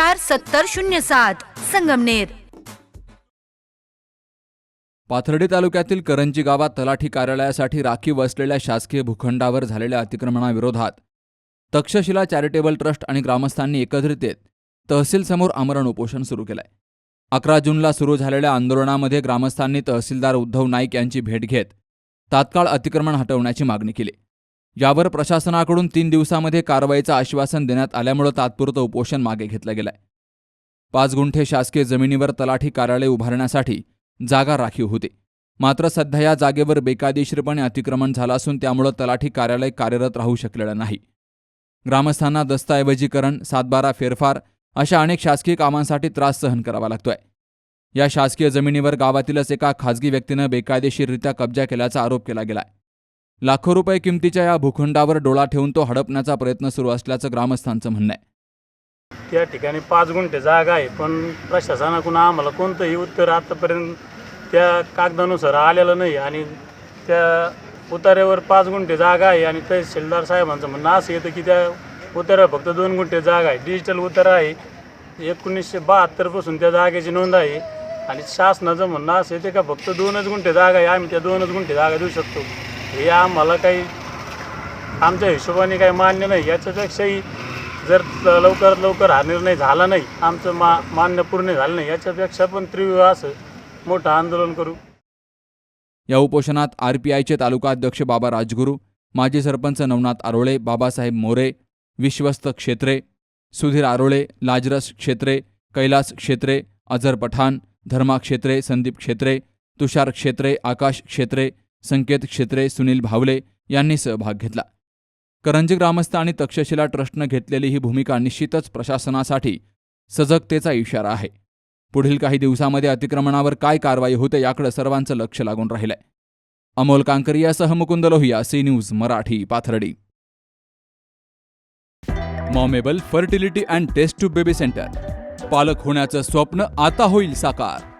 चार सत्तर शून्य सात संगमनेर. पाथर्डी तालुक्यातील करंजी गावात तलाठी कार्यालयासाठी राखीव असलेल्या शासकीय भूखंडावर झालेल्या अतिक्रमणाविरोधात तक्षशिला चॅरिटेबल ट्रस्ट आणि ग्रामस्थांनी एकत्रित येत तहसीलसमोर आमरण उपोषण सुरू केलंय. अकरा जूनला सुरू झालेल्या आंदोलनामध्ये ग्रामस्थांनी तहसीलदार उद्धव नाईक यांची भेट घेत तात्काळ अतिक्रमण हटवण्याची मागणी केली. यावर प्रशासनाकडून तीन दिवसामध्ये कारवाईचं आश्वासन देण्यात आल्यामुळे तात्पुरतं उपोषण मागे घेतलं गेलंय. पाच गुंठे शासकीय जमिनीवर तलाठी कार्यालय उभारण्यासाठी जागा राखीव होती. मात्र सध्या या जागेवर बेकायदेशीरपणे अतिक्रमण झालं असून त्यामुळं तलाठी कार्यालय कार्यरत राहू शकलेलं नाही. ग्रामस्थांना दस्तऐवजीकरण सातबारा फेरफार अशा अनेक शासकीय कामांसाठी त्रास सहन करावा लागतोय. या शासकीय जमिनीवर गावातीलच एका खाजगी व्यक्तीनं बेकायदेशीररित्या कब्जा केल्याचा आरोप केला गेलाय. लाखो रुपये किमतीच्या या भूखंडावर डोळा ठेवून तो हडपण्याचा प्रयत्न सुरू असल्याचं ग्रामस्थांचं म्हणणं आहे. त्या ठिकाणी पाच गुंठे जागा आहे पण प्रशासनाकडून आम्हाला कोणतंही उत्तर आतापर्यंत त्या कागदानुसार आलेलं नाही आणि त्या उतार्यावर पाच गुंठे जागा आहे आणि तहसीलदार साहेबांचं म्हणणं असं येतं की त्या उतार्यावर फक्त दोन गुंठे जागा आहे. डिजिटल उतारा आहे एकोणीसशे बहात्तरपासून त्या जागेची नोंद आहे आणि शासनाचं म्हणणं असं येते का फक्त दोनच गुंठे जागा आहे आम्ही त्या दोनच गुंठे जागा देऊ शकतो. हे आम्हाला काही आमच्या हिशोबाने काही मान्य नाही. याच्यापेक्षाही जर लवकरात लवकर हा निर्णय झाला नाही आमचं मा मान्य पूर्ण झालं नाही याच्यापेक्षा पण त्रिविवाह असं मोठं आंदोलन करू. या उपोषणात आर पी आयचे तालुका अध्यक्ष बाबा राजगुरू माजी सरपंच नवनाथ आरोळे बाबासाहेब मोरे विश्वस्त क्षेत्रे सुधीर आरोळे लाजरस क्षेत्रे कैलास क्षेत्रे अझर पठाण धर्मा क्षेत्रे संदीप क्षेत्रे तुषार क्षेत्रे आकाश क्षेत्रे संकेत क्षेत्रे सुनील भावले यांनी सहभाग घेतला. करंजी ग्रामस्थ आणि तक्षशिला ट्रस्टनं घेतलेली ही भूमिका निश्चितच प्रशासनासाठी सजगतेचा इशारा आहे. पुढील काही दिवसामध्ये अतिक्रमणावर काय कारवाई होते याकडे सर्वांचं लक्ष लागून राहिलंय. Amol कांकरियासह Mukund Lohiya C news Marathi Pathardi. Momable fertility and test tube baby centre. पालक होण्याचं स्वप्न आता होईल साकार.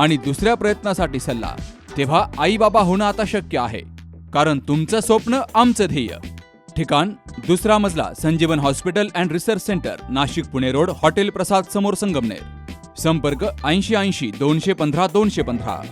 आणि दुसऱ्या प्रयत्नासाठी सल्ला. तेव्हा आई बाबा होणं आता शक्य आहे. कारण तुमचं स्वप्न आमचं ध्येय. ठिकाण दुसरा मजला Sanjeevan hospital and research centre Nashik Pune road hotel Prasad समोर संगमनेर. संपर्क ऐंशी ऐंशी दोनशे पंधरा दोनशे पंधरा.